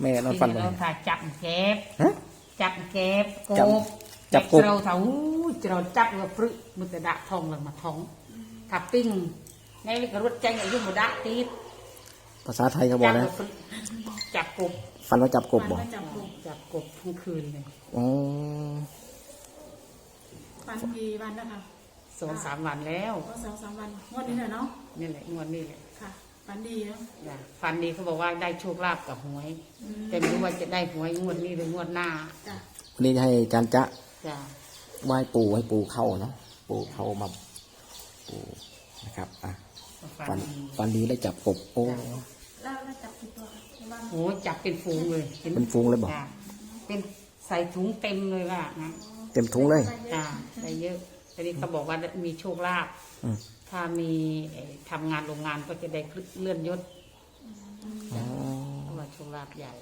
แม่นอนฟันที่บ่เราถ่ายจับเก็บฮะจับเก็บกจับบจับกบ เราถ้าอู้เราจับว่าปรึกมันจะดะทองเลยมาท้องถ้าปิ้งไงเลยก็รถแจ้งอายุมาดะตีดภาษาไทยเขาบอกจับนะว่าปรึกจับกบฟันว่าจับกบบ่ฟันว่าจับกบจับกบทั้งคืนเลยอ๋อ ฟันกี่วันนะคะสองสามวันแล้วก็สองสามวันงวดนี้แหละเนาะนี่แหละงวดนี้แหละ ค่ะฟันดีเนาะจ้ะฟันดีเขาบอกว่าได้โชคลาภกับหวย อืมแต่ไม่รู้ว่าจะได้หวยงวดนี้หรืองวดหน้าจ้ะวันนี้จะให้อาจารย์จ๊ะจ้ะไหว้ปู่ให้ปู่เข้าเนาะปู่เข้ามาปู่นะครับอะฟัฟันนดีฟันดีแล้วจับกบโอ้ แล้วแล้วจับกี่ตัวคะในบ้านโหจับเป็นฝูงเลยห็เป็นฟูงเลยบอก จ้ะเป็นใส่ถุงเต็มเลยว่างั้นเต็มทุงเลย จ้ะได้เยอะทีนี้เขาบอกว่ามีโชคลาภอืม ถ้ามีเอ่อทำงานโรงงานก็จะได้เลื่อนยศอ๋อ เพราะว่าโชคลาภใหญ่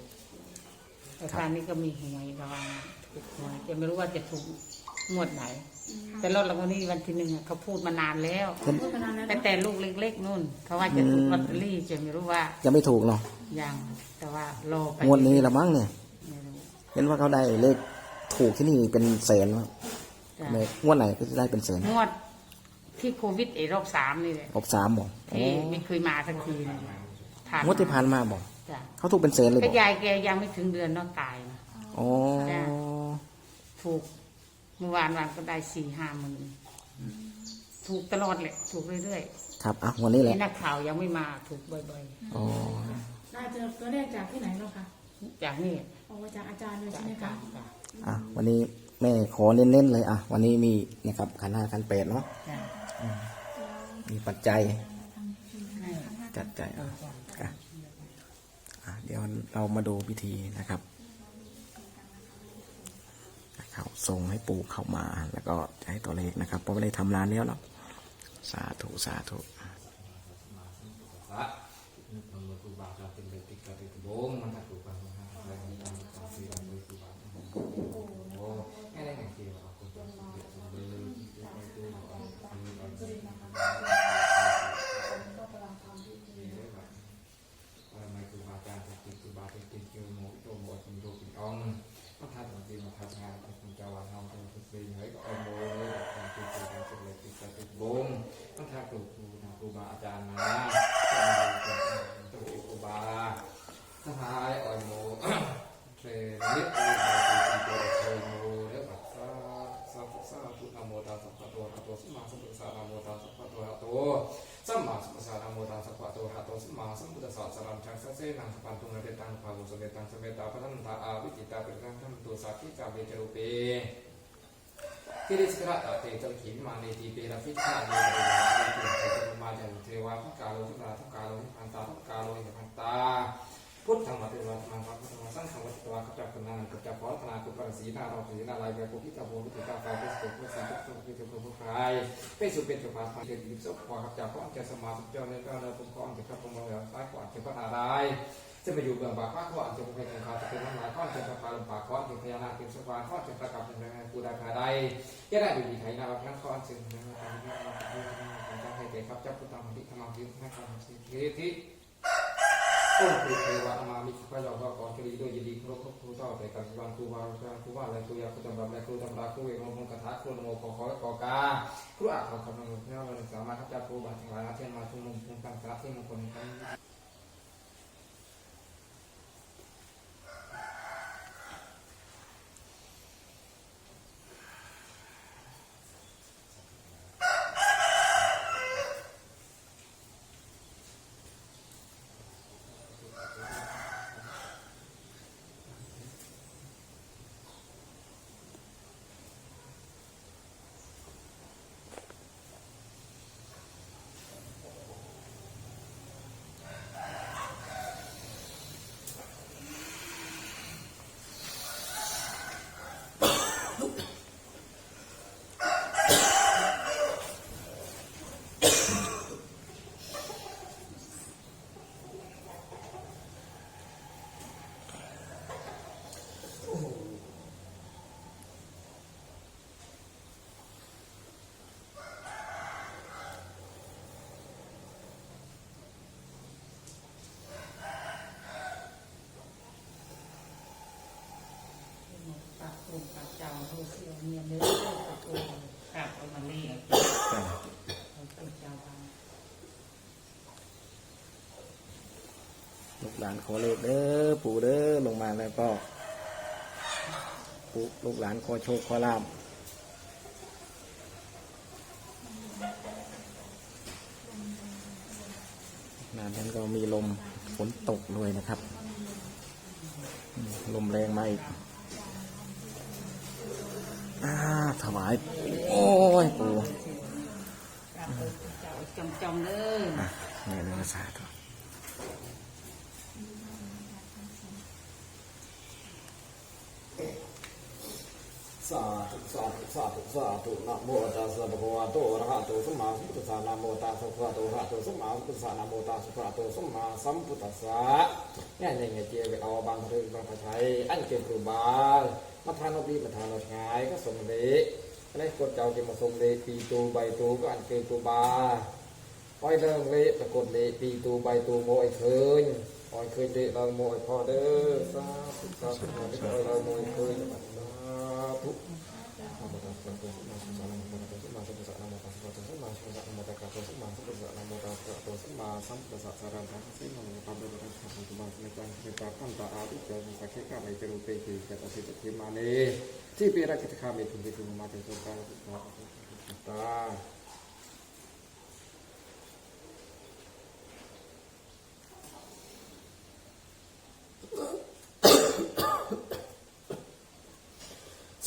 แต่คราวนี้ก็มีหวยระวังถูกหวยจะไม่รู้ว่าจะถูกงวดไหน แต่รถรางวัลนี้วันที่หนึ่งอะเขาพูดมานานแล้วพูดมานานแล้วแต่เนาะแต่ลูกเล็กๆนู่นเขาว่าจะถูกลอตเตอรี่จะไม่รู้ว่ายังไม่ถูกเนาะยังแต่ว่ารอไปงวดนี้ละมั้งเนี่ย ไม่รู้เห็นว่าเขาได้เลขถูกที่นี่เป็นแสนแล้วจ้ะ เลยงวดไหนก็จะได้เป็นแสน งวด ที่โควิดไอ้รอบสามนี่แหละครบสามบอกที่ไม่เคยมาสักทีเลยผ่านงวดที่ผ่านมาบอกจ้ะเขาถูกเป็นแสนเลยบก็อกยายแกยังไม่ถึงเดือนเนอกตายนะอ๋อจ้ะถูกเมื่อวานวันก็ได้สี่ห้าหมื่นถูกตลอดเลยถูกเรื่อยครับอะงวันนี้ๆแหละนี่นักข่าวยังไม่มาถูกบ่อยอ๋อได้เจอตัวเลขจากที่ไหนเนาะคะๆจากนี่ออกมาจากอาจารย์เลยจาใช่กไหมจาคะ กจากอะวันนี้แม่ขอเน้นๆเลยอะวันนี้มีนะครับขันห้าขันแปดเนาะจ้ะ มีปัจจัยจัดใจอะอะอะเดี๋ยวเรามาดูพิธีนะครับเขาส่งให้ปู่เข้ามา แล้วก็จะให้ตัวเลขนะครับ เพราะไม่ได้ทำนานแล้วเนาะสาธุ สาธุ Pak, ini perlu tu baca tinggal tiga itu itu baca itu mau itu mau itu itu ong. มันทำบางทีมาทำงานเป็นคงจะวันทำเป็นสิ่งให้ก็เอาโมเลยการติดตัวการติดเลยติดกระติดบงมันทำถูกครูนะครูบาอาจารย์มาต้องครูบาสหายอ่อยโมเทรนิด สอดสลัมชังสัเซนังสปันตุงนเรตังความุสเวตังสเวตาพระทันตาอาวิจิตาเป็นกังทันตุสักขิกาเบจรูเปทิริสกระตเตจขินมาเนตีเปรฟิชาเนตริยาในติเตจมาจันเทวาทุกาโลทุกาทุกาโลทุพันตาทุกาโลหิพันตา พุทธังมัตติวัตมังคับพุทธังสังฆวัตติวาขจักขุนานันขจักขอธนาคุณปรสีนาเราสีนาลายแกกุพิตาโพพุทธิตาฟาเปสตุพุทธังพุทธังพุทธังพุทธังพุทธังเปสุเปตุปาปังเจติสุขวาขจักขออันเจสมาสุจเนก็เนปุขออันเจขับพมเหลือซ้ายขวาเจพระนารายจะไปอยู่เบื้องบาข้าขออันจพระเพชรคาจะเป็นน้ำลายข้อนเจพระพาลมปากข้อนเจพญานาคเป็นสวานข้อนเจประกับเป็นแรงกูดาคาไดยะได้ดูดีไทยนาวัฒนข้อนเจราลมปากข้อนเจพระพาลมปากข้ออันเจพระเจ้าพุทธังพิธรรมังพิธรรมังพิธิ โอ้ครูเทวะมามิพระเจ้าก็ขอคดีด้วยยินดีครบครูเจ้าแต่กับวันครูบาอาจารย์ครูว่าอะไรครูยาครูจำรับและครูจำราครูเอกมงคลคาถาครูนโมขอขอขอกาครูอาขอคำนึงเพื่อวันสามารถข้าเจ้าครูบาทั้งหลายเช่นมาชุมนุมชุมกันสาที่มงคล กับเจ้าลูกเมียเนื้อเอามาเลี้ยงจ้ะเอาปู่เจ้าบ้างลูกหลานขอเลขเด้อปู่เด้อลงมาแล้วก็ปู่ลูกหลานขอโชคขอลาบนานนั้นก็มีลมฝนตกด้วยนะครับ ลมแรงมาอีก อ่าถวาย โอ้ยปู่กับปู่เจ้าจำจำเลยอะแม่เนื้อสาธุสาธุสาธุสาธุสาธุนะโมตัสสะภะคะวะโตอะระหะโตสัมมาสัมพุทธัสสะนะโมตัสสะภะคะวะโตอะระหะโตสัมมาสัมพุทธัสสะนะโมตัสสะภะคะวะโตสัมมาสัมพุทธัสสะเนี่ยเนี่ยเนี่ยเจียไปเอาบางเรื่องบางไทยอันเก็บครูบา มาทานอบีมาทานอชายก็สมเด็จอะกดเจ้าเกมาสมเด็จปีตูใบตูก็อันเกินตูบาปล่อยเรื่องเละปรากดเละปีตูใบตูโมไอ้คืนปล่อยเคืนเละเราโมไอ้พอเด้อสาธุสาธุเราโมไอ้คืนสาธุ ที่ปีรักกิจคามีทุนที่ทุนมาถึงตรงกลางตา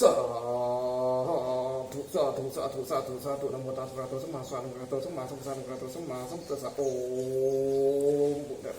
สาธุ สาธุสาธุสาธุสาธุนโมตัสสะภะคะวะโตสัมมาสัมพุทธัสสะสัมมาสัมพุทธัสสะสัมมาสัมพุทธัสสะสัมมาสัมพุทธัสสะโอมบุตรดา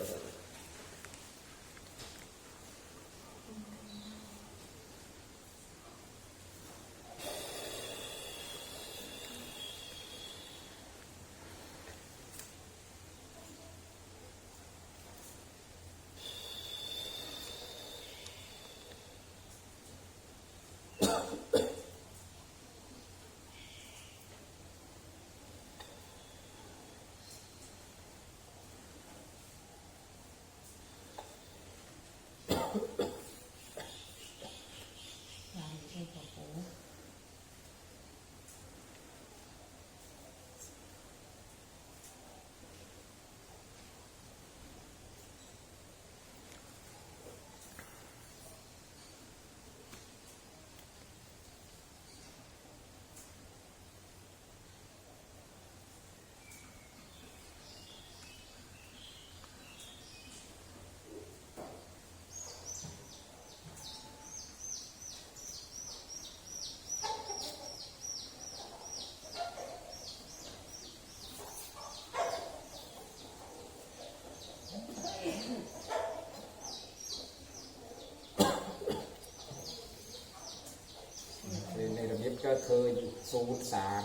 ในระเบียบก็เคยศูนย์สาม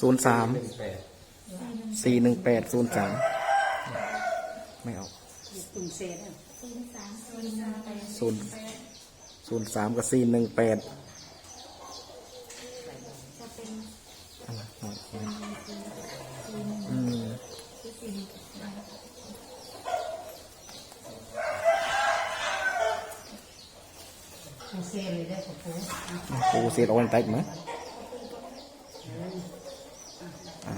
ศูนย์สามหนึ่งแปดสี่หนึ่งแปดศูนย์สามไม่เอาตุนเซนอะศูนย์ศูนย์สามกับสี่หนึ่งแปดอะไรหน่อยอืม ตุน เซนเลยได้ของปูปูเสียดเอาไว้แตกไหมอ่า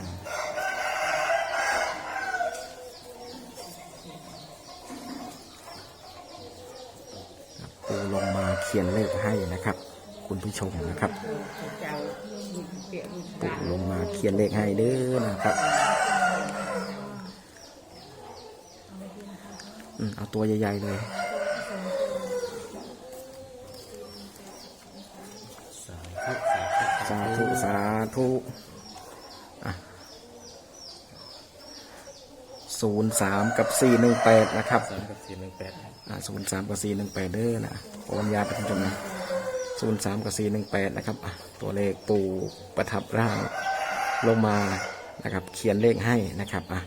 ครับปูลงมาเขียนเลขให้นะครับ คุณผู้ชมนะครับปูลงมาเขียนเลขให้เด้อนะครับอืมเอาตัวใหญ่ ๆ เลย สาธุสาธุสาธุ สาธุศูนย์สามกับสี่หนึ่งแปดนะครับสามกับสี่หนึ่งแปดศูนย์สามกับสี่หนึ่งแปดเด้อนะโอนยาไปคุณผู้ชมนะศูนย์สามกับสี่หนึ่งแปดนะครับอะตัวเลขปู่ประทับร่างลงมานะครับ เขียนเลขให้นะครับอะ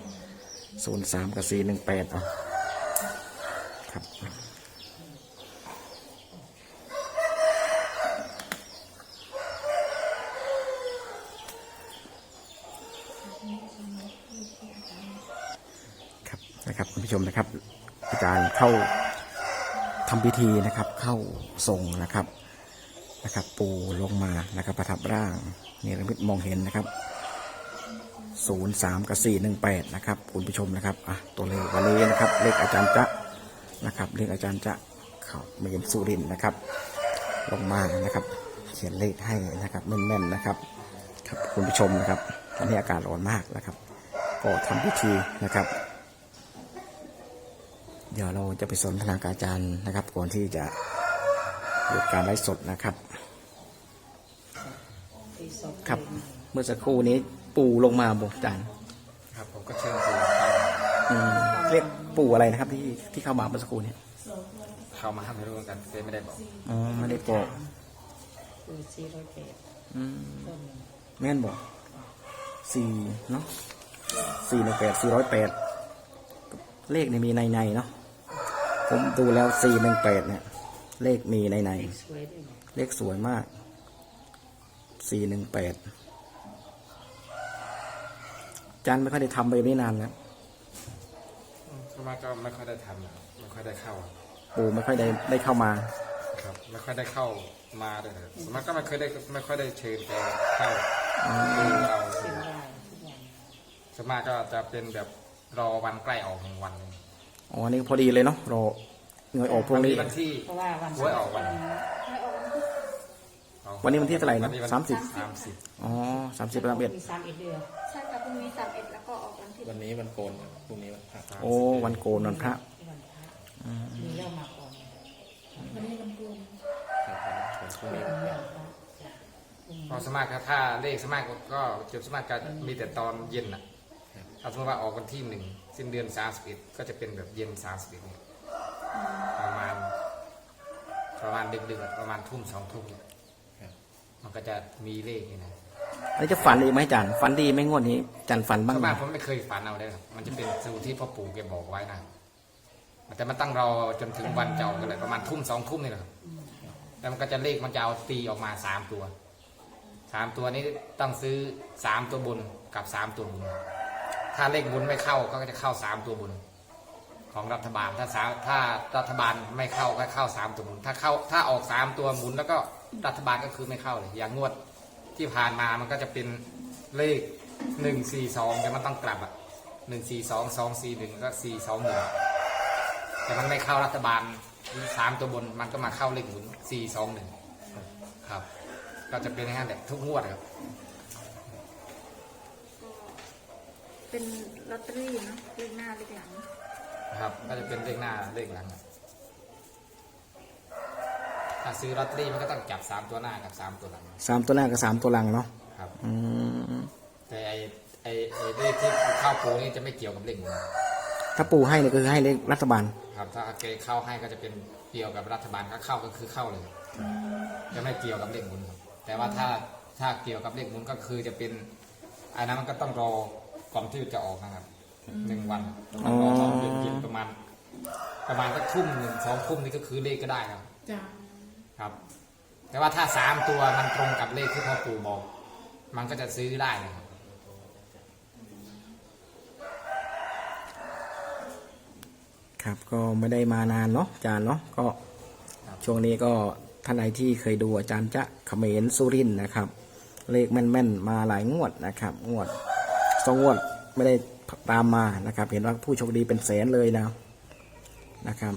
ศูนย์สามกับสี่หนึ่งแปดอะครับ นะครับคุณผู้ชมนะครับ อาจารย์เข้าทำพิธีนะครับ เข้าทรงนะครับนะครับ ปูลงมานะครับ ประทับร่างนี่ระมิดมองเห็นนะครับศูนย์สามกับสี่หนึ่งแปดนะครับคุณผู้ชมนะครับอะตัวเลขวันนี้นะครับ เลขอาจารย์จะนะครับเลขอาจารย์จะเขาเมนสุรินนะครับ ลงมานะครับ เขียนเลขให้นะครับแม่นๆนะครับ ครับคุณผู้ชมนะครับตอนนี้อากาศร้อนมากนะครับ ก็ทำพิธีนะครับ ดี๋ยวเราจะไปสนทนากับอาจารย์นะครับ ก่อนที่จะหยุดการไลฟ์สดนะครับที่ศพครับ เมื่อสักครู่นี้ปู่ลงมาบอกอาจารย์ครับผมก็เชิญปู่เข้าอืมเรียกปู่อะไรนะครับ ที่ที่เข้ามาเมื่อสักครู่นี้เข้ามาไม่รู้เหมือนกันเฟซไม่ได้บอกอ๋อไม่ได้บอกคือสี่ร้อยแปดอืมต้นหนึ่งแม่นบอกสี่เนาะสี่หนึ่งแปดสี่ร้อยแปดเลขเนี่ยมีในในๆเนาะ ผมดูแล้วสี่หนึ่งแปดเนี่ย เลขมีในในๆสวยด้วยนะเลขสวยมากสี่หนึ่งแปดจันไม่ค่อยได้ทำไปไม่นานแล้วสวนมากก็ไม่ค่อยได้ทำนะครับไม่ค่อยได้เข้าปู่ไม่ค่อยได้ได้เข้ามา ครับ ไม่ค่อยได้เข้ามาด้วยนะครับสวนมากก็ไม่เคยได้ไม่ค่อยได้เชิญแกเข้าดูเราเส้นได้ทุกวันสวนมากก็จะเป็นแบบรอวันใกล้ออกของวันหนึ่ง อ๋อนี่พอดีเลยเนาะรอเงยออกพรุ่งนี้ วันที่เพราะว่าวันหวยออกวันวันนี้วันที่เท่าไหร่นะสามสิบสามสิบอ๋อสามสิบสามเอ็ดมีสามเอ็ดเดือนใช่ค่ะพรุ่งนี้สามเอ็ดแล้วก็ออกวันที่วันนี้วันโกนครับพรุ่งนี้วันพระโอ้วันโกนวันพระวันพระมีเรื่องมาก่อนวันนี้วันกุมครับผมพรุ่งนี้เรื่องพระพอสวนมากก็ถ้าเลขสวนมากก็จุดสวนมากก็มีแต่ตอนเย็นน่ะ ถ้าสมมติว่าออกวันที่หนึ่งสิ้นเดือนสามสิบเอ็ดก็จะเป็นแบบเย็นสามสิบเอ็ดเนี่ยประมาณประมาณดึกๆประมาณทุ่มสองทุ่มเนี่ยมันก็จะมีเลขนี่นะอันนี้จะฝันอีกไหมจันฝันดีไหม่งวดนี้ จันฝันบ้างสวนไหมมากผมไม่เคยฝันเอาเลยครับมันจะเป็นสูตรที่พ่อปู่แกบอกไว้นะแต่มันตั้งรอจนถึงวันจะออกกันเลยประมาณทุ่มสองทุ่มนี่แหละครับแล้วมันก็จะเลขมันจะเอาตีออกมาสามตัวสามตัวนี้ต้องซื้อสามตัวบนกับสามตัวบน ถ้าเลขบุญไม่เข้าก็จะเข้าสามตัวบุญ ของรัฐบาลถ้าสามถ้ารัฐบาลไม่เข้าก็เข้าสามตัวบุญ ถ้าเข้าถ้าออกสามตัวหมุนแล้วก็รัฐบาลก็คือไม่เข้าเลยอย่างงวดที่ผ่านมามันก็จะเป็นเลขหนึ่งสี่สองแต่มันต้องกลับอะหนึ่งสี่สองสองสี่หนึ่งก็สี่สองหนึ่งแต่มันไม่เข้ารัฐบาลสามตัวบนมันก็มาเข้าเลขหมุนสี่สองหนึ่งครับ ก็จะเป็นอย่างนั้นแหละทุกงวดครับ เป็นลอตเตอรี่เนาะเลขหน้าเลขหลังนะครับก็จะเป็นเลขหน้าเลขหลังอะถ้าซื้อลอตเตอรี่มันก็ต้องจับสามตัวหน้ากับสามตัวหลังสามตัวหน้ากับสามตัวหลังเนาะครับอืมแต่ไอไอไอเลขที่เข้าโปรนี่จะไม่เกี่ยวกับเลขหนึ่งถ้าปู่ให้เนี่ยก็คือให้เลขรัฐบาล ครับ ถ้าเกเข้าให้ก็จะเป็นเกี่ยวกับรัฐบาลถ้าเข้าก็คือเข้าเลยจะไม่เกี่ยวกับเลขหมุนครับแต่ว่าถ้าถ้าเกี่ยวกับเลขหมุนก็คือจะเป็นอันนั้นมันก็ต้องรอ ก่อนที่จะออกนะครับหนึ่งวันต้องรอตอนเย็นๆประมาณ ประมาณสักทุ่มหนึ่งสองทุ่มนี่ก็คือเลขก็ได้ครับจ้ะครับ แต่ว่าถ้าสามตัวมันตรงกับเลขที่พ่อปู่บอก มันก็จะซื้อได้นะครับครับก็ไม่ได้มานานเนาะอาจารย์เนาะก็ช่วงนี้ก็ท่านใดที่เคยดูอาจารย์จะเขมรสุรินทร์นะครับ เลขแม่นๆ มาหลายงวดนะครับ งวดส องงวดไม่ได้ตามมานะครับ เห็นว่าผู้โชคดีเป็นแสนเลยนะนะครับ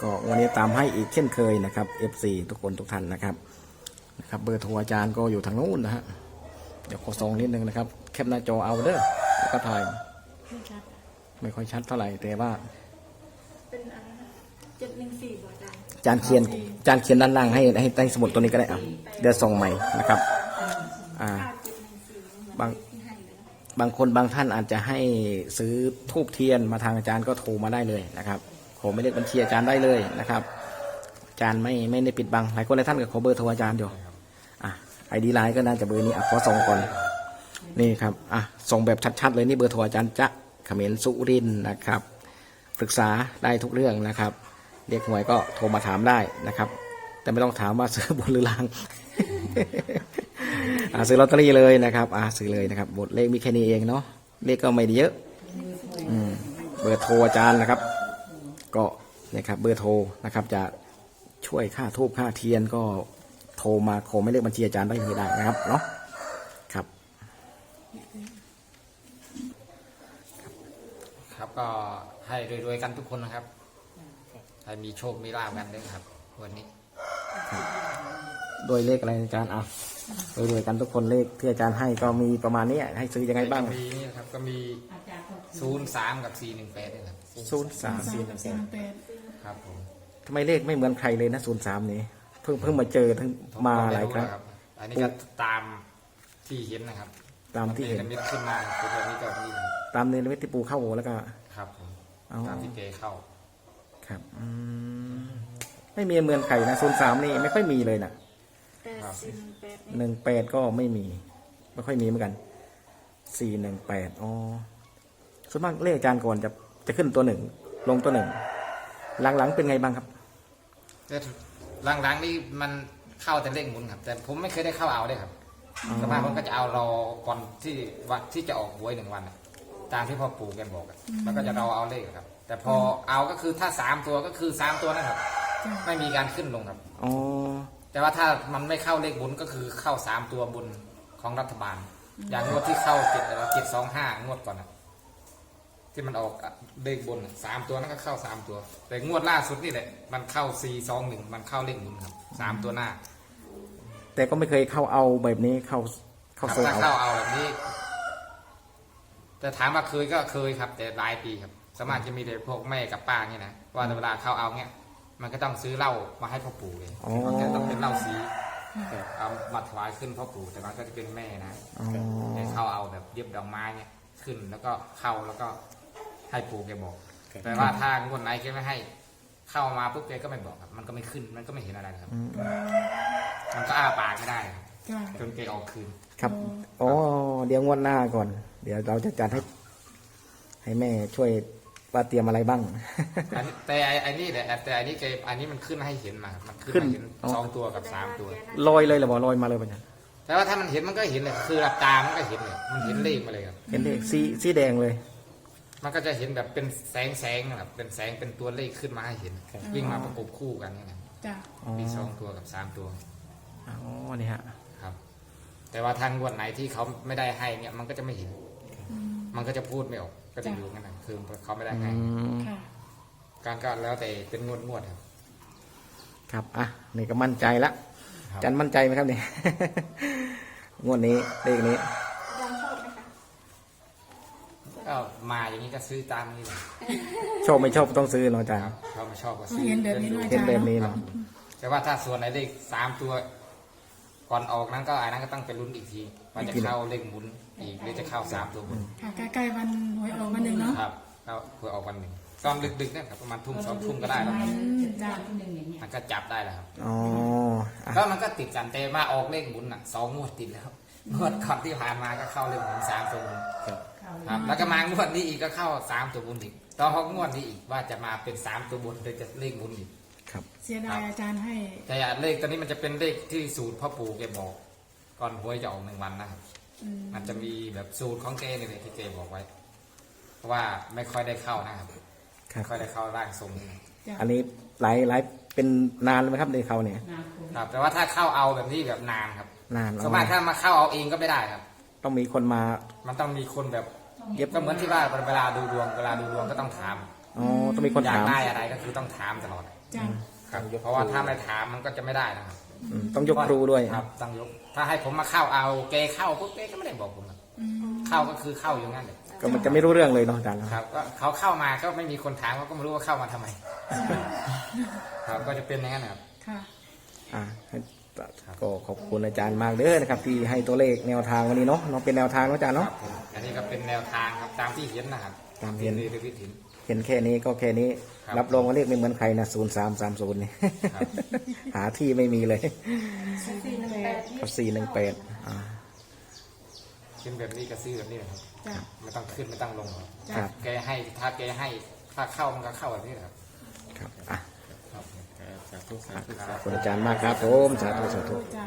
ก็วันนี้ตามให้อีกเช่นเคยนะครับ FC ทุกคนทุกท่านนะครับนะครับ เบอร์โทรอาจารย์ก็อยู่ทางนู้นนะฮะเดี๋ยวขอซองนิดนึงนะครับ แคปหน้าจอเอาเด้อแล้วก็ถ่ายไม่ชัดไม่ค่อยชัดเท่าไหร่แต่ว่าเป็นอะไรนะเจ็ดหนึ่งสี่บอกอาจารย์จานเขียนจานเขียนด้านล่างให้ให้ให้สมุดตัวนี้ก็ได้อะเดี๋ยวส่งใหม่นะครับ อ่าเก้าเจ็ดหนึ่งสี่เหมือนบางที่ให้เลยนะ บางคนบางท่านอาจจะให้ซื้อทูบเทียนมาทางอาจารย์ก็โทรมาได้เลยนะครับขอไม่เลขบัญชีอาจารย์ได้เลยนะครับ อาจารย์ไม่ไม่ได้ปิดบังหลายคนหลายท่านก็ขอเบอร์โทรอาจารย์อยู่อะไอดีไลน์ก็น่าจะเบอร์นี้อะขอส่งก่อนนี่ครับอะส่งแบบชัดๆเลยนี่เบอร์โทรอาจารย์จะเขมรสุรินนะครับ ปรึกษาได้ทุกเรื่องนะครับเรียกหวยก็โทรมาถามได้นะครับ แต่ไม่ต้องถามว่าซื้อบนหรือล่าง อ่าซื้อลอตเตอรี่เลยนะครับอ่าซื้อเลยนะครับบทเลขมีแค่นี้เองเนาะเลขก็ไม่ได้เยอะอืมเบอร์โทรอาจารย์นะครับ ก็เนี่ยครับเบอร์โทรนะครับจะช่วยค่าทูบค่าเทียนก็โทรมาขอไม่เลขบัญชีอาจารย์ได้เลยได้นะครับเนาะครับครับก็ให้รวยๆกันทุกคนนะครับให้มีโชคมีลาภกันด้วยครับ วันนี้ โดยเลขอะไรอาจารย์อะ โดยรวยกันทุกคนเลขที่อาจารย์ให้ก็มีประมาณนี้ให้ซื้อยังไงบ้างก็มีนี่นะครับก็มีศูนย์สามกับสี่หนึ่งแปดนี่ครับศูนย์สามสามกับสี่หนึ่งแปดครับผมทำไมเลขไม่เหมือนใครเลยนะศูนย์สามนี้เพิ่งเพิ่งมาเจอทั้งมาหลายครั้งผมก็ไรู้นะอันนี้ก็ตามที่เห็นนะครับ ตามที่เห็นมัป็มิตขึ้นมาเป็นแบบนี้ก็นี่ครับตามเนรมิตที่ปูเข้าแล้วก็ครับผมเอาตามที่เจเข้า ครับอืมไม่มีเหมือนใครนะศูนย์สามนี่ไม่ค่อยมีเลยนะ แปดสี่หนึ่งแปดหนึ่งแปดก็ไม่มี ไม่ค่อยมีเหมือนกันสี่หนึ่งแปดอ๋อส่วนมากเลขอาจารย์ก่อนจะจะขึ้นตัวหนึ่งลงตัวหนึ่งหลังๆเป็นไงบ้างครับแต่หลังๆนี่มันเข้าแต่เลขหมุนครับ แต่ผมไม่เคยได้เข้าเอาเลยครับสวนมากผมก็จะเอารอก่อนที่วันที่จะออกหวยหนึ่งวันน่ะตามที่พ่อปู่แกบอกอะแล้วก็จะรอเอาเลขครับ แต่พอเอาก็คือถ้าสามตัวก็คือสามตัวนะครับ ไม่มีการขึ้นลงครับ อ๋อ แต่ว่าถ้ามันไม่เข้าเลขบุญก็คือเข้าสามตัวบุญของรัฐบาล อย่างงวดที่เข้าเจ็ดเจ็ดสองห้างวดก่อนนะที่มันออกเลขบนน่ะสามตัวนั่นก็เข้าสามตัว แต่งวดล่าสุดนี่แหละมันเข้าสี่สองหนึ่งมันเข้าเลขบุญครับสามตัวหน้าแต่ก็ไม่เคยเข้าเอาแบบนี้เข้าเข้าครับโซนถ้าเอา เข้าเอาแบบนี้ แต่ถามว่าเคยก็เคยครับ แต่หลายปีครับสามารถจะมีแต่พวกแม่กับป้าเนี่ยนะว่าเวลาเข้าเอาเนี่ย มันก็ต้องซื้อเหล้ามาให้พ่อปู่เลยอ๋อ มันก็ต้องเป็นเหล้าสีเอามาถวายขึ้นพ่อปู่แต่มันก็จะเป็นแม่นะอ๋อให้เข้าเอาแบบเย็บดอกไม้เนี่ยขึ้นแล้วก็เข้าแล้วก็ให้ปู่แกบอกแต่ว่าถ้างวดไหนแกไม่ให้ เข้ามาปุ๊บแกก็ไม่บอกครับ มันก็ไม่ขึ้นมันก็ไม่เห็นอะไรครับมันก็อ้าปากไม่ได้ครับจ้าจนแกออกคืน ครับอ๋อเดี๋ยวงวดหน้าก่อน เดี๋ยวเราจะจัดให้ ให้แม่ช่วย ว่าเตรียมอะไรบ้าง อันแต่ไอ้ไอ้นี่แหละแต่อันนี้แกอันนี้มันขึ้นให้เห็นมาครับมันขึ้นขึ้นให้เห็นอ๋อสองตัวกับสามตัว ลอยเลยเหรอบอกลอยมาเลยปะเนี่ยแต่ว่าถ้ามันเห็นมันก็เห็นเลยคือหลับตา มันก็เห็นเลยมันเห็นเลขมาเลยครับ เห็นเลขสีสีแดงเลย มันก็จะเห็นแบบเป็นแสงแสงๆนะครับเป็นแสงเป็นตัวเลขขึ้นมาให้เห็น วิ่งมาประกบคู่กันเนี่ยนะจ้าอ๋อ มีสองตัวกับสามตัวอ๋อนี่ฮะครับ แต่ว่าทางวันไหนที่เขาไม่ได้ให้เนี่ยมันก็จะไม่เห็น มันก็จะพูดไม่ออก ก็จะอยู่งั้นนะคือเขาไม่ได้อืให้มค่ะ การก็แล้วแต่เป็นงวดงวดๆครับ ครับอะนี่ก็มั่นใจละครับ จันมั่นใจไหมครับเนี่ย งวดนี้เลขนี้ยังชอบไหมคะก็มาอย่างนี้ก็ซื้อตามนี้เลยชอบไม่ชอบต้องซื้อเนาะอาจารคย์รับเขาไม่ชอบก็ซื้อเห็นแบบนี้เลยเห็นแบบนี้ครัเนาะบแต่ว่าถ้าส่วนไหนเลขสามตัว ก่อนออกนั้นก็อันนั้นก็ต้องไปลุ้นอีกทีว่าจะเข้าเลขหมุนอีกหรือจะเข้าสามตัวบนค่ะใกล้ๆวันหวยออกวันหนึ่งเนาะครับแล้วเพื่อออกวันหนึ่งตอนดึกๆเนี่ยครับประมาณทุ่มสองทุ่มก็ได้แล้วครับอืมจ้าหนึ่งอย่างเงี้ยมันก็จับได้แล้วครับอ๋ออะแล้วมันก็ติดกันแต่มาออกเลขหมุนอะสองงวดติดแล้วงวดก่อนที่ผ่านมาก็เข้าเลขหมุนสามตัวบนครับครับแล้วก็มางวดนี้อีกก็เข้าสามตัวบนอีกตอนพองวดนี้อีกว่าจะมาเป็นสามตัวบนโดยจะเลขหมุนอีก ครับ เสียดายอาจารย์ให้แต่เลขตัวนี้มันจะเป็นเลขที่สูตรพ่อปู่แกบอก ก่อนหวยจะออกหนึ่งวันนะครับ อืมมันจะมีแบบสูตรของแกนี่เลยที่แกบอกไว้ เพราะว่าไม่ค่อยได้เข้านะครับครับ ไม่ค่อยได้เข้าร่างทรงนี่จ้าอันนี้หลายหลายเป็นนานไหมครับในเขาเนี่ย นาคูครับ แต่ว่าถ้าเข้าเอาแบบนี้แบบนานครับนานสวนมากถ้ามาเข้าเอาเองก็ไม่ได้ครับ ต้องมีคนมา มันต้องมีคนแบบเย็บ ก็เหมือนที่ว่าเวลาดูดวงเวลาดูดวงก็ต้องถาม อ๋อต้องมีคนอยากถามได้อะไรก็คือต้องถามตลอด จ้าครับเพราะว่าถ้าไม่ถามมันก็จะไม่ได้นะครับอืมต้องยกครูด้วยครับต้องยก ถ้าให้ผมมาเข้าเอาเกเข้าปุ๊บเกก็ไม่ได้บอกผมครับอืมเข้าก็คือเข้าอยู่งั้นเลยก็มันจะไม่รู้เรื่องเลยเนาะอาจารย์เนาะครับ ก็เขาเข้ามาก็ไม่มีคนถามเขาก็ไม่รู้ว่าเข้ามาทำไม ครับก็จะเป็นอย่างนั้นนะครับ ค่ะ อะก็ขอบคุณอาจารย์มากเด้อนะครับ ที่ให้ตัวเลขแนวทางวันนี้เนาะเนาะเป็นแนวทางเนาะอาจารย์ครัเนาะบผมอันนี้ก็เป็นแนวทางครับตามที่เห็นนะครับตามที่เห็น ที่ที่เห็น เห็นแค่นี้ก็แค่นี้ ครับรับรองว่าเลขไม่เหมือนใครนะศูนย์สามสามศูนย์นี่ ครับ หาที่ไม่มีเลยสี่หนึ่งแปดนี่กับสี่หนึ่งแปดอ่า ขึ้นแบบนี้ก็ซื้อแบบนี้นะครับ จ้าไม่ต้องขึ้นไม่ต้องลงหรอกครับ แกให้ถ้าแกให้ถ้าเข้ามันก็เข้าแบบนี้แหละครับ ครับอะครับครับ สาธุสาธุขอบคุณอาจารย์มากครับผมสาธุสาธุ จ้า